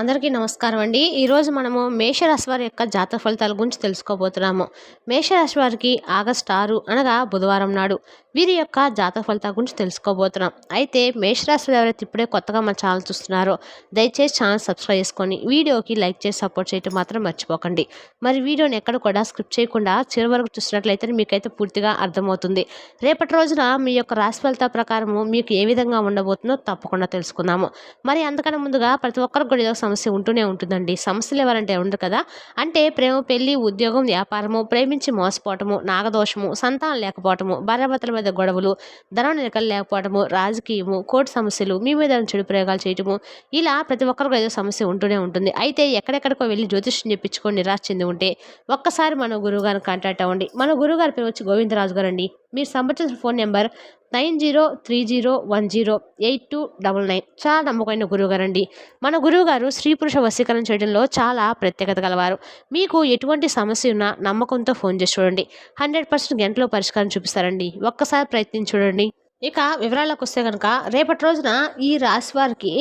అందరికీ నమస్కారం అండి. ఈరోజు మనము మేషరాశి వారి యొక్క జాతక ఫలితాల గురించి తెలుసుకోబోతున్నాము. మేషరాశి వారికి ఆగస్ట్ ఆరు అనగా బుధవారం నాడు వీరి యొక్క జాతక ఫలితాల గురించి తెలుసుకోబోతున్నాం. అయితే మేషరాశి ఎవరైతే ఇప్పుడే కొత్తగా మన ఛానల్ చూస్తున్నారో దయచేసి ఛానల్ సబ్స్క్రైబ్ చేసుకొని వీడియోకి లైక్ చేసి సపోర్ట్ చేయడం మాత్రం మర్చిపోకండి. మరి వీడియోని ఎక్కడ కూడా స్క్రిప్ట్ చేయకుండా చివరి వరకు చూసినట్లయితే మీకైతే పూర్తిగా అర్థమవుతుంది. రేపటి రోజున మీ యొక్క రాశి ఫలితాల ప్రకారము మీకు ఏ విధంగా ఉండబోతుందో తప్పకుండా తెలుసుకుందాము. మరి అంతకన్నా ముందుగా ప్రతి ఒక్కరికి కూడా సమస్య ఉంటూనే ఉంటుందండి. సమస్యలు ఎవరంటే ఉండరు కదా. అంటే ప్రేమ పెళ్ళి ఉద్యోగం వ్యాపారము ప్రేమించి మోసపోవటము నాగదోషము సంతానం లేకపోవటము భార్యాభర్తల మీద గొడవలు ధనం నిలకలు లేకపోవటము రాజకీయము కోర్టు సమస్యలు మీ మీద చెడు ప్రయోగాలు చేయటము ఇలా ప్రతి ఒక్కరికి ఏదో సమస్య ఉంటూనే ఉంటుంది. అయితే ఎక్కడెక్కడికో వెళ్ళి జ్యోతిష్యం చెప్పించుకొని నిరాశ చెంది ఉంటే ఒక్కసారి మన గురువు గారిని కాంటాక్ట్ అవ్వండి. మన గురువు గారి పేరు వచ్చి గోవిందరాజు గారు అండి మీరు సంబంధించిన phone number nine zero three zero one zero eight two double nine. చాలా నమ్మకమైన గురువుగారు అండి. మన గురువుగారు స్త్రీ పురుష వశీకరణ చేయడంలో చాలా ప్రత్యేకత గలవారు. మీకు ఎటువంటి సమస్య ఉన్నా నమ్మకంతో ఫోన్ చేసి చూడండి. హండ్రెడ్ పర్సెంట్ గంటలో పరిష్కారం చూపిస్తారండి. ఒక్కసారి ప్రయత్నించి చూడండి. ఇక వివరాలకు వస్తే కనుక రేపటి రోజున ఈ రాశి వారికి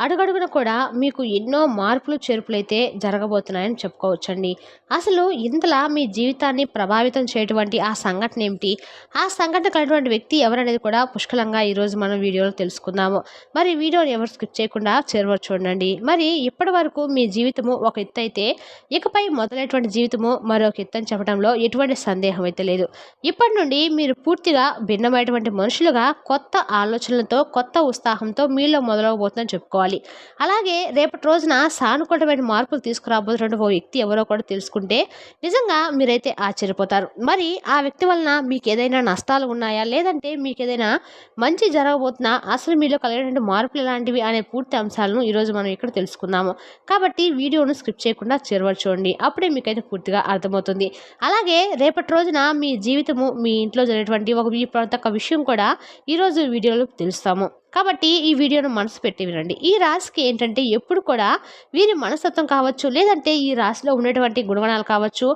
అడుగడుగున కూడా మీకు ఎన్నో మార్పులు చేర్పులు అయితే జరగబోతున్నాయని చెప్పుకోవచ్చండి. అసలు ఇంతలా మీ జీవితాన్ని ప్రభావితం చేయటువంటి ఆ సంఘటన ఏమిటి? ఆ సంఘటన కలిగినటువంటి వ్యక్తి ఎవరనేది కూడా పుష్కలంగా ఈరోజు మనం వీడియోలో తెలుసుకుందాము. మరి వీడియోని ఎవరు స్కిప్ చేయకుండా చేరవచ్చు చూడండి. మరి ఇప్పటి వరకు మీ జీవితము ఒక ఎత్తు అయితే ఇకపై మొదలైనటువంటి జీవితము మరొక ఎత్తు అని చెప్పడంలో ఎటువంటి సందేహం అయితే లేదు. ఇప్పటి నుండి మీరు పూర్తిగా భిన్నమైనటువంటి మనుషులుగా కొత్త ఆలోచనలతో కొత్త ఉత్సాహంతో మీలో మొదలవబోతుందని చెప్పుకోవాలి. అలాగే రేపటి రోజున సానుకూలమైన మార్పులు తీసుకురాబోతున్న ఓ వ్యక్తి ఎవరో కూడా తెలుసుకుంటే నిజంగా మీరైతే ఆశ్చర్యపోతారు. మరి ఆ వ్యక్తి వలన మీకు ఏదైనా నష్టాలు ఉన్నాయా? లేదంటే మీకు ఏదైనా మంచి జరగబోతున్నా? అసలు మీలో కలిగినటువంటి మార్పులు ఎలాంటివి? అనే పూర్తి అంశాలను ఈరోజు మనం ఇక్కడ తెలుసుకుందాము. కాబట్టి వీడియోను స్క్రిప్ట్ చేయకుండా చేరవచ్చు చూడండి. అప్పుడే మీకైతే పూర్తిగా అర్థమవుతుంది. అలాగే రేపటి రోజున మీ జీవితము మీ ఇంట్లో జరిగేటువంటి ఒక ప్రతి ఒక్క విషయం కూడా ఈరోజు వీడియోలో తెలుస్తాము. కాబట్టి ఈ వీడియోను మనసు పెట్టి వినండి. ఈ రాశికి ఏంటంటే ఎప్పుడు కూడా వీరి మనస్తత్వం కావచ్చు లేదంటే ఈ రాశిలో ఉన్నటువంటి గుణగణాలు కావచ్చు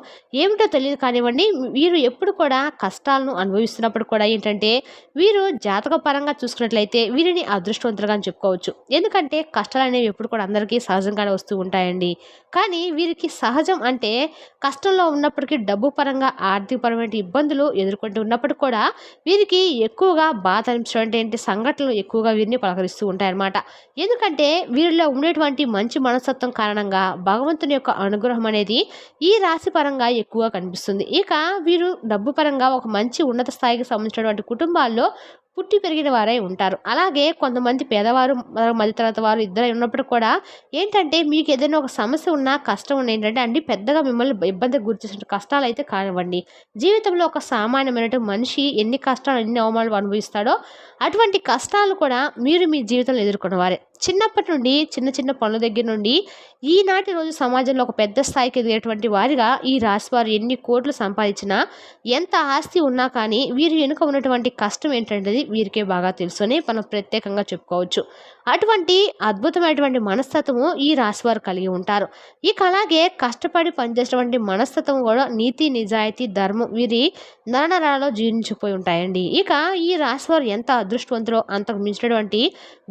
ఏమిటో తెలియదు కానివ్వండి వీరు ఎప్పుడు కూడా కష్టాలను అనుభవిస్తున్నప్పుడు కూడా ఏంటంటే వీరు జాతక పరంగా చూసుకున్నట్లయితే వీరిని అదృష్టవంతులుగా అని చెప్పుకోవచ్చు. ఎందుకంటే కష్టాలు అనేవి ఎప్పుడు కూడా అందరికీ సహజంగానే వస్తూ ఉంటాయండి. కానీ వీరికి సహజం అంటే కష్టంలో ఉన్నప్పటికీ డబ్బు పరంగా ఆర్థికపరమైన ఇబ్బందులు ఎదుర్కొంటూ ఉన్నప్పటికీ కూడా వీరికి ఎక్కువగా బాధ అనిపించడం అనిపించినటువంటి సంఘటనలు ఎక్కువగా వీరిని పలకరిస్తూ ఉంటాయన్నమాట. ఎందుకంటే వీరిలో ఉండేటువంటి మంచి మనస్తత్వం కారణంగా భగవంతుని యొక్క అనుగ్రహం అనేది ఈ రాశి పరంగా ఎక్కువగా కనిపిస్తుంది. ఇక వీరు డబ్బు పరంగా ఒక మంచి ఉన్నత స్థాయికి సంబంధించినటువంటి కుటుంబాల్లో పుట్టి పెరిగిన వారై ఉంటారు. అలాగే కొంతమంది పేదవారు మధ్యతరగతి వారు ఇద్దరు ఉన్నప్పుడు కూడా ఏంటంటే మీకు ఏదైనా ఒక సమస్య ఉన్నా కష్టం ఉన్న ఏంటంటే అండి పెద్దగా మిమ్మల్ని ఇబ్బందికి గురిచేసిన కష్టాలు అయితే కానివ్వండి. జీవితంలో ఒక సామాన్యమైన మనిషి ఎన్ని కష్టాలు ఎన్ని అవమానాలు అనుభవిస్తాడో అటువంటి కష్టాలు కూడా మీరు మీ జీవితంలో ఎదుర్కొన్న వారే చిన్నప్పటి నుండి చిన్న చిన్న పనుల దగ్గర నుండి ఈనాటి రోజు సమాజంలో ఒక పెద్ద స్థాయికి ఎదిగేటువంటి వారిగా ఈ రాశివారు ఎన్ని కోట్లు సంపాదించినా ఎంత ఆస్తి ఉన్నా కానీ వీరు వెనుక ఉన్నటువంటి కష్టం ఏంటంటే వీరికే బాగా తెలుసుని మనం ప్రత్యేకంగా చెప్పుకోవచ్చు. అటువంటి అద్భుతమైనటువంటి మనస్తత్వము ఈ రాశివారు కలిగి ఉంటారు. ఇక అలాగే కష్టపడి పనిచేసేటువంటి మనస్తత్వం కూడా నీతి నిజాయితీ ధర్మం వీరి నరనరాలో జీర్ణించిపోయి ఉంటాయండి. ఇక ఈ రాశివారు ఎంత అదృష్టవంతులో అంతకు మించినటువంటి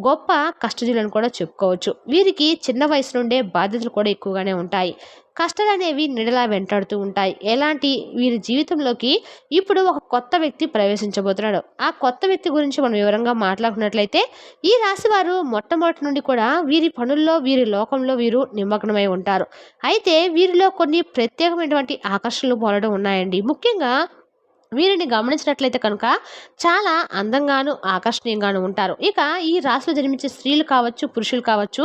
గొప్ప కష్టజీవులను కూడా చెప్పుకోవచ్చు. వీరికి చిన్న వయసు నుండే బాధ్యతలు కూడా ఎక్కువగానే ఉంటాయి. కష్టాలు అనేవి నిడలా వెంటాడుతూ ఉంటాయి. ఎలాంటి వీరి జీవితంలోకి ఇప్పుడు ఒక కొత్త వ్యక్తి ప్రవేశించబోతున్నాడు. ఆ కొత్త వ్యక్తి గురించి మనం వివరంగా మాట్లాడుకున్నట్లయితే ఈ రాశి వారు మొట్టమొదటి నుండి కూడా వీరి పనుల్లో వీరి లోకంలో వీరు నిమగ్నమై ఉంటారు. అయితే వీరిలో కొన్ని ప్రత్యేకమైనటువంటి ఆకర్షణలు పోలడం ఉన్నాయండి. ముఖ్యంగా వీరిని గమనించినట్లయితే కనుక చాలా అందంగాను ఆకర్షణీయంగాను ఉంటారు. ఇక ఈ రాశిలో జన్మించే స్త్రీలు కావచ్చు పురుషులు కావచ్చు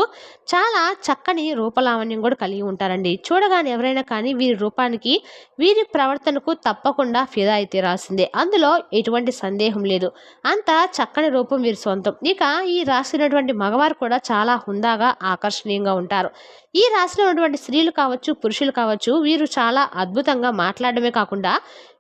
చాలా చక్కని రూపలావణ్యం కూడా కలిగి ఉంటారండి. చూడగానే ఎవరైనా కానీ వీరి రూపానికి వీరి ప్రవర్తనకు తప్పకుండా ఫిదా అయితే రాసిందే. అందులో ఎటువంటి సందేహం లేదు. అంత చక్కని రూపం వీరి సొంతం. ఇక ఈ రాసినటువంటి మగవారు కూడా చాలా హుందాగా ఆకర్షణీయంగా ఉంటారు. ఈ రాశిలో ఉన్నటువంటి స్త్రీలు కావచ్చు పురుషులు కావచ్చు వీరు చాలా అద్భుతంగా మాట్లాడమే కాకుండా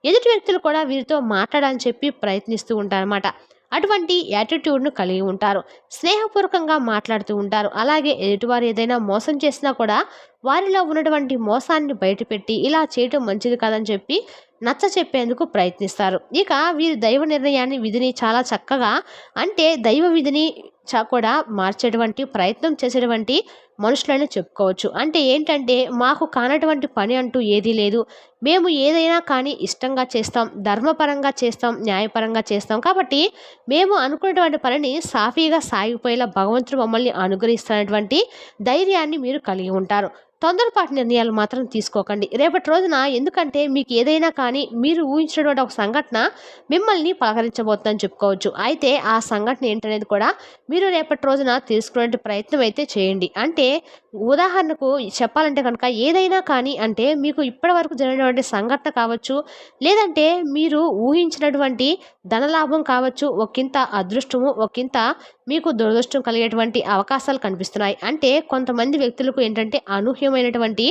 ఎదుటి వ్యక్తులు కూడా వీరితో మాట్లాడాలని చెప్పి ప్రయత్నిస్తూ ఉంటారన్నమాట. అటువంటి యాటిట్యూడ్ను కలిగి ఉంటారు. స్నేహపూర్వకంగా మాట్లాడుతూ ఉంటారు. అలాగే ఎదుటివారు ఏదైనా మోసం చేసినా కూడా వారిలో ఉన్నటువంటి మోసాన్ని బయటపెట్టి ఇలా చేయటం మంచిది కాదని చెప్పి నచ్చ చెప్పేందుకు ప్రయత్నిస్తారు. ఇక వీరి దైవ నిర్ణయాన్ని విధిని చాలా చక్కగా అంటే దైవ విధిని చా కూడా మార్చేటువంటి ప్రయత్నం చేసేటువంటి మనుషులని చెప్పుకోవచ్చు. అంటే ఏంటంటే మాకు కానటువంటి పని అంటూ ఏదీ లేదు. మేము ఏదైనా కానీ ఇష్టంగా చేస్తాం ధర్మపరంగా చేస్తాం న్యాయపరంగా చేస్తాం. కాబట్టి మేము అనుకున్నటువంటి పనిని సాఫీగా సాగిపోయేలా భగవంతుడు మమ్మల్ని అనుగ్రహిస్తున్నటువంటి ధైర్యాన్ని మీరు కలిగి ఉంటారు. తొందరపాటు నిర్ణయాలు మాత్రం తీసుకోకండి. రేపటి రోజున ఎందుకంటే మీకు ఏదైనా కానీ మీరు ఊహించినటువంటి ఒక సంఘటన మిమ్మల్ని పలకరించబోతుందని చెప్పుకోవచ్చు. అయితే ఆ సంఘటన ఏంటనేది కూడా మీరు రేపటి రోజున తీసుకునే ప్రయత్నం అయితే చేయండి. అంటే ఉదాహరణకు చెప్పాలంటే కనుక ఏదైనా కానీ అంటే మీకు ఇప్పటివరకు జరిగినటువంటి సంఘటన కావచ్చు లేదంటే మీరు ఊహించినటువంటి ధనలాభం కావచ్చు ఒకంత అదృష్టము ఒకంత మీకు దురదృష్టం కలిగేటువంటి అవకాశాలు కనిపిస్తున్నాయి. అంటే కొంతమంది వ్యక్తులకు ఏంటంటే అనూహ్యమైనటువంటి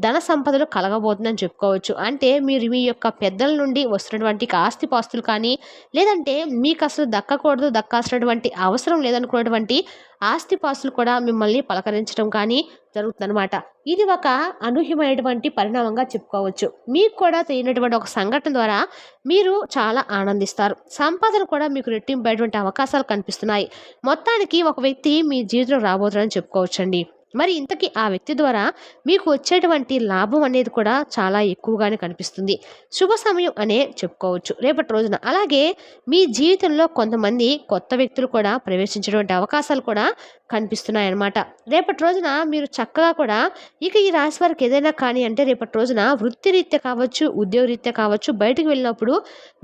ధన సంపదలు కలగబోతుందని చెప్పుకోవచ్చు. అంటే మీరు మీ యొక్క పెద్దల నుండి వస్తున్నటువంటి ఆస్తిపాస్తులు కానీ లేదంటే మీకు అసలు దక్కకూడదు దక్కాల్సినటువంటి అవసరం లేదనుకున్నటువంటి ఆస్తిపాస్తులు కూడా మిమ్మల్ని పలకరించడం కానీ జరుగుతుందన్నమాట. ఇది ఒక అనూహ్యమైనటువంటి పరిణామంగా చెప్పుకోవచ్చు. మీకు కూడా తెలియనటువంటి ఒక సంఘటన ద్వారా మీరు చాలా ఆనందిస్తారు. సంపాదన కూడా మీకు రెట్టింపేటువంటి అవకాశాలు కనిపిస్తున్నాయి. మొత్తానికి ఒక వ్యక్తి మీ జీవితంలో రాబోతున్నారని చెప్పుకోవచ్చండి. మరి ఇంతకీ ఆ వ్యక్తి ద్వారా మీకు వచ్చేటువంటి లాభం అనేది కూడా చాలా ఎక్కువగానే కనిపిస్తుంది. శుభ సమయం అనే చెప్పుకోవచ్చు. రేపటి రోజున అలాగే మీ జీవితంలో కొంతమంది కొత్త వ్యక్తులు కూడా ప్రవేశించేటువంటి అవకాశాలు కూడా కనిపిస్తున్నాయి అన్నమాట రేపటి రోజున మీరు చక్కగా కూడా ఇక ఈ రాశి వారికి ఏదైనా కానీ అంటే రేపటి రోజున వృత్తిరీత్యా కావచ్చు ఉద్యోగరీత్యా కావచ్చు బయటకు వెళ్ళినప్పుడు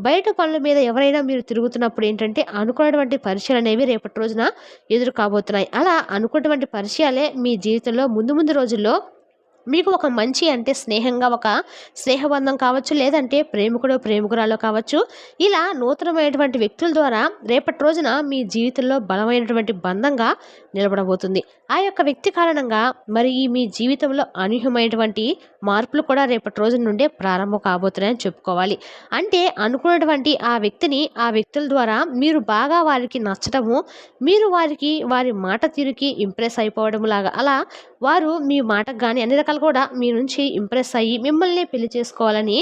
బయట పనుల మీద ఎవరైనా మీరు తిరుగుతున్నప్పుడు ఏంటంటే అనుకున్నటువంటి పరిచయాలు అనేవి రేపటి రోజున ఎదురు కాబోతున్నాయి అలా అనుకున్నటువంటి పరిచయాలే మీ జీవితంలో ముందు ముందు రోజుల్లో మీకు ఒక మంచి అంటే స్నేహంగా ఒక స్నేహబంధం కావచ్చు లేదంటే ప్రేమికుడు ప్రేమికురాలో కావచ్చు ఇలా నూతనమైనటువంటి వ్యక్తుల ద్వారా రేపటి రోజున మీ జీవితంలో బలమైనటువంటి బంధంగా నిలబడబోతుంది. ఆ యొక్క వ్యక్తి కారణంగా మరి ఈ మీ జీవితంలో అనూహ్యమైనటువంటి మార్పులు కూడా రేపటి రోజు నుండే ప్రారంభం కాబోతున్నాయని చెప్పుకోవాలి. అంటే అనుకున్నటువంటి ఆ వ్యక్తిని ఆ వ్యక్తుల ద్వారా మీరు బాగా వారికి నచ్చడము మీరు వారికి వారి మాట తీరుకి ఇంప్రెస్ అయిపోవడం లాగా అలా వారు మీ మాటకు కానీ అన్ని రకాల కూడా మీ నుంచి ఇంప్రెస్ అయ్యి మిమ్మల్ని పెళ్ళి చేసుకోవాలని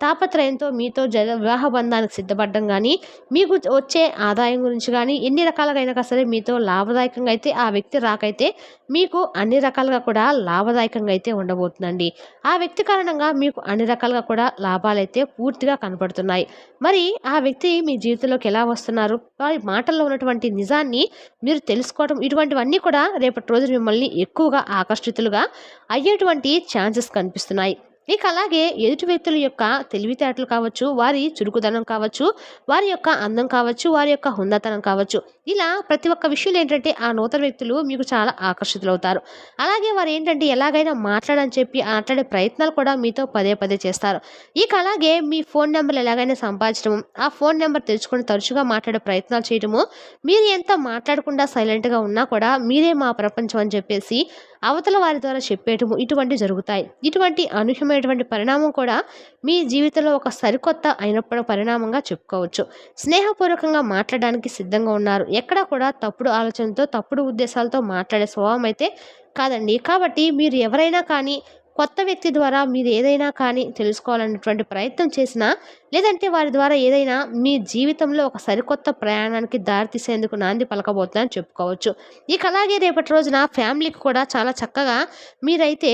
తాపత్రయంతో మీతో జగ వివాహ బంధానికి సిద్ధపడడం కానీ మీకు వచ్చే ఆదాయం గురించి కానీ ఎన్ని రకాలుగా సరే మీతో లాభదాయకంగా అయితే ఆ వ్యక్తి రాకైతే మీకు అన్ని రకాలుగా కూడా లాభదాయకంగా అయితే ఉండబోతుందండి. ఆ వ్యక్తి కారణంగా మీకు అన్ని రకాలుగా కూడా లాభాలు అయితే పూర్తిగా కనపడుతున్నాయి. మరి ఆ వ్యక్తి మీ జీవితంలోకి ఎలా వస్తున్నారు? వారి మాటల్లో ఉన్నటువంటి నిజాన్ని మీరు తెలుసుకోవడం ఇటువంటివన్నీ కూడా రేపటి రోజు మిమ్మల్ని ఎక్కువగా ఆకర్షితులుగా అయ్యేటువంటి ఛాన్సెస్ కనిపిస్తున్నాయి. ఇక అలాగే ఎదుటి వ్యక్తుల యొక్క తెలివితేటలు కావచ్చు వారి చురుకుదనం కావచ్చు వారి యొక్క అందం కావచ్చు వారి యొక్క హుందాతనం కావచ్చు. ఇలా ప్రతి ఒక్క విషయంలో ఏంటంటే ఆ నూతన వ్యక్తులు మీకు చాలా ఆకర్షితులవుతారు. అలాగే వారు ఏంటంటే ఎలాగైనా మాట్లాడని చెప్పి మాట్లాడే ప్రయత్నాలు కూడా మీతో పదే పదే చేస్తారు. ఇక అలాగే మీ ఫోన్ నెంబర్ ఎలాగైనా సంపాదించడం ఆ ఫోన్ నెంబర్ తెచ్చుకొని తరచుగా మాట్లాడే ప్రయత్నాలు చేయడము మీరు ఎంత మాట్లాడకుండా సైలెంట్గా ఉన్నా కూడా మీరే మా ప్రపంచం అని చెప్పేసి అవతల వారి ద్వారా చెప్పేయటము ఇటువంటివి జరుగుతాయి. ఇటువంటి అనూహ్యమైనటువంటి పరిణామం కూడా మీ జీవితంలో ఒక సరికొత్త అయినప్పుడు పరిణామంగా చెప్పుకోవచ్చు. స్నేహపూర్వకంగా మాట్లాడడానికి సిద్ధంగా ఉన్నారు. ఎక్కడ కూడా తప్పుడు ఆలోచనతో తప్పుడు ఉద్దేశాలతో మాట్లాడే స్వభావం అయితే కాదండి. కాబట్టి మీరు ఎవరైనా కానీ కొత్త వ్యక్తి ద్వారా మీరు ఏదైనా కానీ తెలుసుకోవాలన్నటువంటి ప్రయత్నం చేసినా లేదంటే వారి ద్వారా ఏదైనా మీ జీవితంలో ఒక సరికొత్త ప్రయాణానికి దారి తీసేందుకు నాంది పలకబోతుందని చెప్పుకోవచ్చు. ఇక అలాగే రేపటి రోజున ఫ్యామిలీకి కూడా చాలా చక్కగా మీరైతే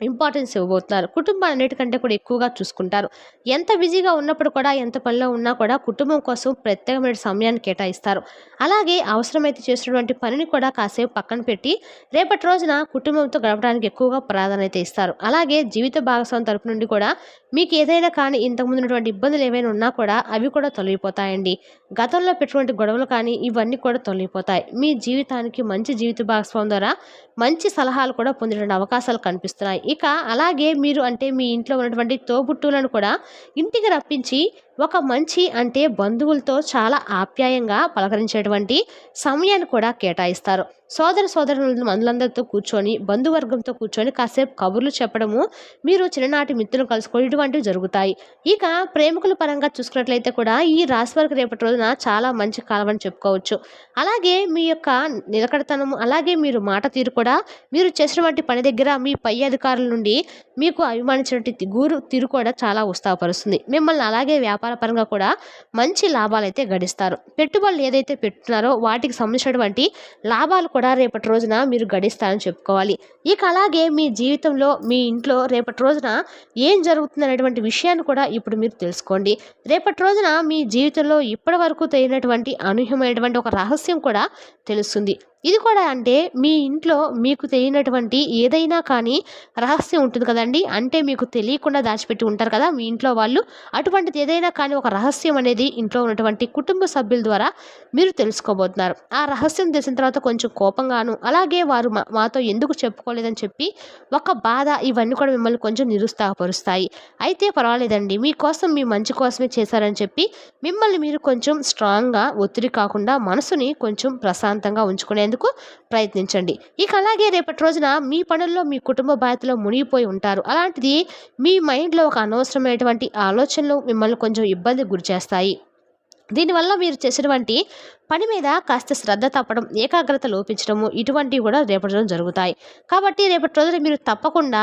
ఇంపార్టెన్స్ ఇవ్వబోతున్నారు. కుటుంబం అన్నిటికంటే కూడా ఎక్కువగా చూసుకుంటారు. ఎంత బిజీగా ఉన్నప్పుడు కూడా ఎంత పనిలో ఉన్నా కూడా కుటుంబం కోసం ప్రత్యేకమైన సమయాన్ని కేటాయిస్తారు. అలాగే అవసరమైతే చేసినటువంటి పనిని కూడా కాసేపు పక్కన పెట్టి రేపటి రోజున కుటుంబంతో గడపడానికి ఎక్కువగా ప్రాధాన్యత ఇస్తారు. అలాగే జీవిత భాగస్వామి తరపు నుండి కూడా మీకు ఏదైనా కానీ ఇంతకుముందు ఉన్నటువంటి ఇబ్బందులు ఏవైనా ఉన్నా కూడా అవి కూడా తొలగిపోతాయండి. గతంలో పెట్టుకుంటే గొడవలు కానీ ఇవన్నీ కూడా తొలగిపోతాయి. మీ జీవితానికి మంచి జీవిత భాగస్వామి ద్వారా మంచి సలహాలు కూడా పొందేటువంటి అవకాశాలు కనిపిస్తున్నాయి. ఇక అలాగే మీరు అంటే మీ ఇంట్లో ఉన్నటువంటి తోబుట్టువులను కూడా ఇంటికి రప్పించి ఒక మంచి అంటే బంధువులతో చాలా ఆప్యాయంగా పలకరించేటువంటి సమయాన్ని కూడా కేటాయిస్తారు. సోదర సోదరులు మందులందరితో కూర్చొని బంధువర్గంతో కూర్చొని కాసేపు కబుర్లు చెప్పడము మీరు చిన్ననాటి మిత్రులు కలుసుకొని ఇటువంటివి జరుగుతాయి. ఇక ప్రేమికుల పరంగా చూసుకున్నట్లయితే కూడా ఈ రాశి వారికి రేపటి రోజున చాలా మంచి కాలం అని చెప్పుకోవచ్చు. అలాగే మీ యొక్క నిలకడతనము అలాగే మీరు మాట తీరు కూడా మీరు చేసినటువంటి పని దగ్గర మీ పై అధికారుల నుండి మీకు అభిమానించినటువంటి గురు తీరు కూడా చాలా ఉత్సాహపరుస్తుంది. మిమ్మల్ని అలాగే వ్యాపారం వ్యాపార పరంగా కూడా మంచి లాభాలు అయితే గడిస్తారు. పెట్టుబడులు ఏదైతే పెట్టున్నారో వాటికి సంబంధించినటువంటి లాభాలు కూడా రేపటి రోజున మీరు గడిస్తారని చెప్పుకోవాలి. ఇక అలాగే మీ జీవితంలో మీ ఇంట్లో రేపటి రోజున ఏం జరుగుతుంది అనేటువంటి విషయాన్ని కూడా ఇప్పుడు మీరు తెలుసుకోండి. రేపటి రోజున మీ జీవితంలో ఇప్పటి వరకు తెలియనటువంటి అనూహ్యమైనటువంటి ఒక రహస్యం కూడా తెలుస్తుంది. ఇది కూడా అంటే మీ ఇంట్లో మీకు తెలియనటువంటి ఏదైనా కానీ రహస్యం ఉంటుంది కదండి. అంటే మీకు తెలియకుండా దాచిపెట్టి ఉంటారు కదా మీ ఇంట్లో వాళ్ళు. అటువంటిది ఏదైనా కానీ ఒక రహస్యం అనేది ఇంట్లో ఉన్నటువంటి కుటుంబ సభ్యుల ద్వారా మీరు తెలుసుకోబోతున్నారు. ఆ రహస్యం తెలిసిన తర్వాత కొంచెం కోపంగాను అలాగే వారు మా మాతో ఎందుకు చెప్పుకోలేదని చెప్పి ఒక బాధ ఇవన్నీ కూడా మిమ్మల్ని కొంచెం నిరుత్సాహపరుస్తాయి. అయితే పర్వాలేదండి. మీకోసం మీ మంచి కోసమే చేశారని చెప్పి మిమ్మల్ని మీరు కొంచెం స్ట్రాంగ్గా ఒత్తిడి కాకుండా మనసుని కొంచెం ప్రశాంతంగా ఉంచుకునేందుకు ప్రయత్నించండి. ఇక అలాగే రేపటి రోజున మీ పనుల్లో మీ కుటుంబ బాధ్యతలో మునిగిపోయి ఉంటారు. అలాంటిది మీ మైండ్లో ఒక అనవసరమైనటువంటి ఆలోచనలు మిమ్మల్ని కొంచెం ఇబ్బంది గురి చేస్తాయి. దీనివల్ల మీరు చేసినటువంటి పని మీద కాస్త శ్రద్ధ తప్పడం ఏకాగ్రత లోపించడము ఇటువంటివి కూడా రేపటి రోజున జరుగుతాయి. కాబట్టి రేపటి రోజున మీరు తప్పకుండా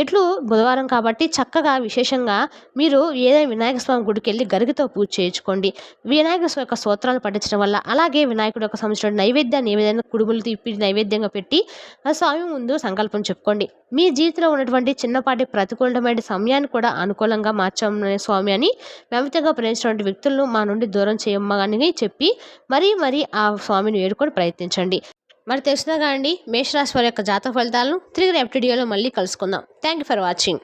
ఎట్లు బుధవారం కాబట్టి చక్కగా విశేషంగా మీరు ఏదైనా వినాయక స్వామి గుడికి వెళ్ళి గరికతో పూజ చేయించుకోండి. వినాయక స్వామి యొక్క స్తోత్రాలు పఠించడం వల్ల అలాగే వినాయకుడు యొక్క సంవత్సరం నైవేద్యాన్ని ఏదైనా కుడుములు తిప్పి నైవేద్యంగా పెట్టి ఆ స్వామి ముందు సంకల్పం చెప్పుకోండి. మీ జీవితంలో ఉన్నటువంటి చిన్నపాటి ప్రతికూలమైన సమయాన్ని కూడా అనుకూలంగా మార్చమనే స్వామి అని అమితంగా ప్రేమించినటువంటి వ్యక్తులను మా నుండి దూరం చేయమ్మని చెప్పి మరీ మరీ ఆ స్వామిని వేడుకొని ప్రయత్నించండి. మరి తెలిసినగా అండి మేషరాశి వారి యొక్క జాతక ఫలితాలను తిరిగి రేపటి వీడియోలో మళ్ళీ కలుసుకుందాం. Thank you for watching